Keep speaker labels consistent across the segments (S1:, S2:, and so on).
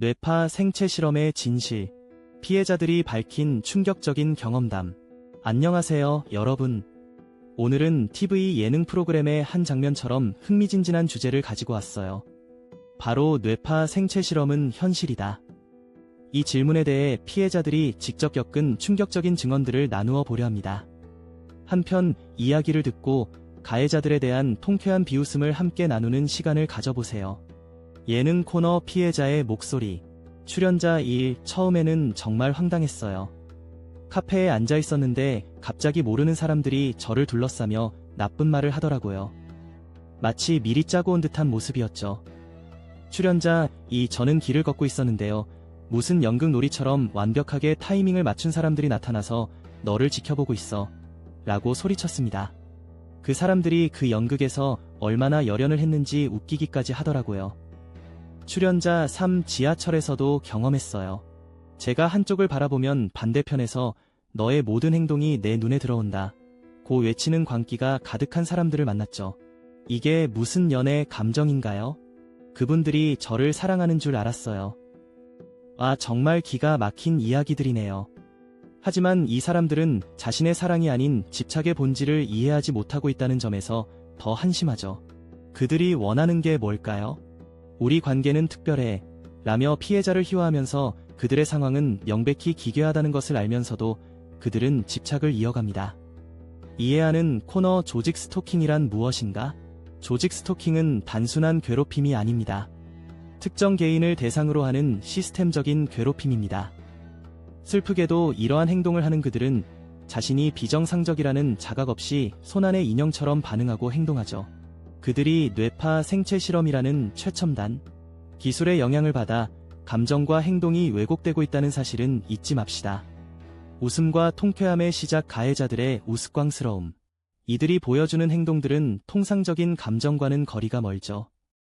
S1: 뇌파 생체 실험의 진실. 피해자들이 밝힌 충격적인 경험담. 안녕하세요, 여러분. 오늘은 TV 예능 프로그램의 한 장면처럼 흥미진진한 주제를 가지고 왔어요. 바로 뇌파 생체 실험은 현실이다. 이 질문에 대해 피해자들이 직접 겪은 충격적인 증언들을 나누어 보려 합니다. 한편 이야기를 듣고 가해자들에 대한 통쾌한 비웃음을 함께 나누는 시간을 가져보세요. 예능 코너 피해자의 목소리. 출연자 1 처음에는 정말 황당했어요. 카페에 앉아 있었는데 갑자기 모르는 사람들이 저를 둘러싸며 나쁜 말을 하더라고요. 마치 미리 짜고 온 듯한 모습이었죠. 출연자 2 저는 길을 걷고 있었는데요. 무슨 연극 놀이처럼 완벽하게 타이밍을 맞춘 사람들이 나타나서 너를 지켜보고 있어. 라고 소리쳤습니다. 그 사람들이 그 연극에서 얼마나 열연을 했는지 웃기기까지 하더라고요. 출연자 3 지하철에서도 경험했어요. 제가 한쪽을 바라보면 반대편에서 너의 모든 행동이 내 눈에 들어온다. 고 외치는 광기가 가득한 사람들을 만났죠. 이게 무슨 연애 감정인가요? 그분들이 저를 사랑하는 줄 알았어요. 아, 정말 기가 막힌 이야기들이네요. 하지만 이 사람들은 자신의 사랑이 아닌 집착의 본질을 이해하지 못하고 있다는 점에서 더 한심하죠. 그들이 원하는 게 뭘까요? 우리 관계는 특별해. 라며 피해자를 희화하면서 그들의 상황은 명백히 기괴하다는 것을 알면서도 그들은 집착을 이어갑니다. 이해하는 코너 조직 스토킹이란 무엇인가? 조직 스토킹은 단순한 괴롭힘이 아닙니다. 특정 개인을 대상으로 하는 시스템적인 괴롭힘입니다. 슬프게도 이러한 행동을 하는 그들은 자신이 비정상적이라는 자각 없이 손안의 인형처럼 반응하고 행동하죠. 그들이 뇌파 생체 실험이라는 최첨단 기술의 영향을 받아 감정과 행동이 왜곡되고 있다는 사실은 잊지 맙시다. 웃음과 통쾌함의 시작 가해자들의 우스꽝스러움. 이들이 보여주는 행동들은 통상적인 감정과는 거리가 멀죠.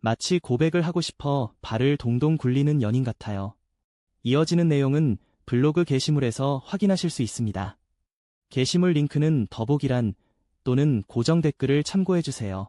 S1: 마치 고백을 하고 싶어 발을 동동 굴리는 연인 같아요. 이어지는 내용은 블로그 게시물에서 확인하실 수 있습니다. 게시물 링크는 더보기란 또는 고정 댓글을 참고해주세요.